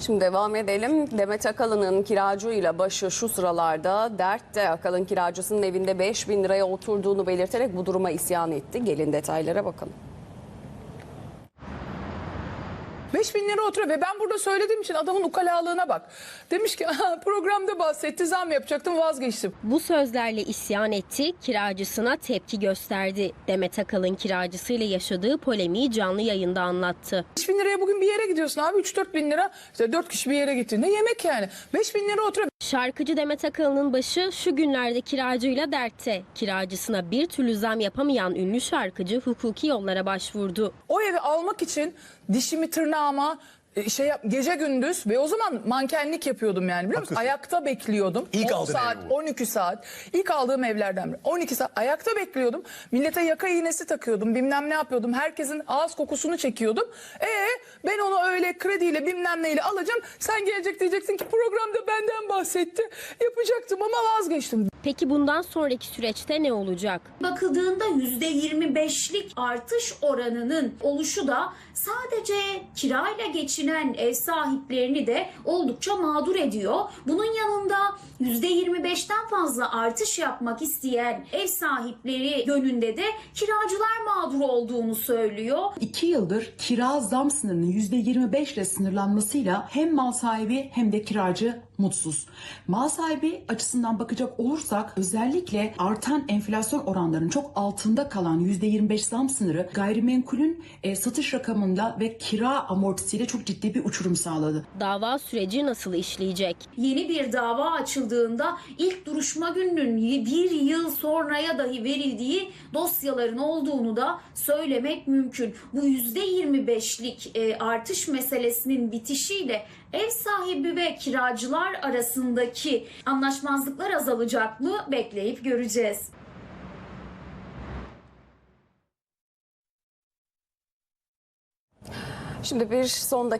Şimdi devam edelim. Demet Akalın'ın kiracıyla başı şu sıralarda dertte. Akalın kiracısının evinde 5 bin liraya oturduğunu belirterek bu duruma isyan etti. Gelin detaylara bakalım. 5 bin lira oturuyor ve ben burada söylediğim için adamın ukalalığına bak. Demiş ki "Aha, programda bahsetti zam yapacaktım vazgeçtim. Bu sözlerle isyan etti, kiracısına tepki gösterdi. Demet Akalın kiracısıyla yaşadığı polemiği canlı yayında anlattı. 5 bin liraya bugün bir yere gidiyorsun abi 3-4 bin lira. İşte 4 kişi bir yere gittiğinde yemek yani. 5 bin lira oturuyor. Şarkıcı Demet Akalın'ın başı şu günlerde kiracıyla dertte. Kiracısına bir türlü zam yapamayan ünlü şarkıcı hukuki yollara başvurdu. O evi almak için dişimi tırnağıma e, şey yap, gece gündüz ve o zaman mankenlik yapıyordum yani biliyor musun? Haklısın. Ayakta bekliyordum. İlk 10 aldığın saat, ev bu. 12 saat. İlk aldığım evlerden biri. 12 saat ayakta bekliyordum. Millete yaka iğnesi takıyordum. Bilmem ne yapıyordum. Herkesin ağız kokusunu çekiyordum. E ben onu öyle krediyle bilmem neyle alacağım. Sen gelecek diyeceksin ki programda benden bahsetti. Yapacaktım ama vazgeçtim. Peki bundan sonraki süreçte ne olacak? bakıldığında %25'lik artış oranının oluşu da sadece kirayla geçinen ev sahiplerini de oldukça mağdur ediyor. Bunun yanında %25'ten fazla artış yapmak isteyen ev sahipleri yönünde de kiracılar mağdur olduğunu söylüyor. 2 yıldır kira zam sınırının %25 ile sınırlanmasıyla hem mal sahibi hem de kiracı mutsuz. Mal sahibi açısından bakacak olursak özellikle artan enflasyon oranlarının çok altında kalan %25 zam sınırı gayrimenkulün e, satış rakamında ve kira amortisiyle çok ciddi bir uçurum sağladı. Dava süreci nasıl işleyecek? yeni bir dava açıldığında ilk duruşma gününün bir yıl sonraya dahi verildiği dosyaların olduğunu da söylemek mümkün. Bu %25'lik e, artış meselesinin bitişiyle ev sahibi ve kiracılar arasındaki anlaşmazlıklar azalacak mı bekleyip göreceğiz. Şimdi bir son dakika.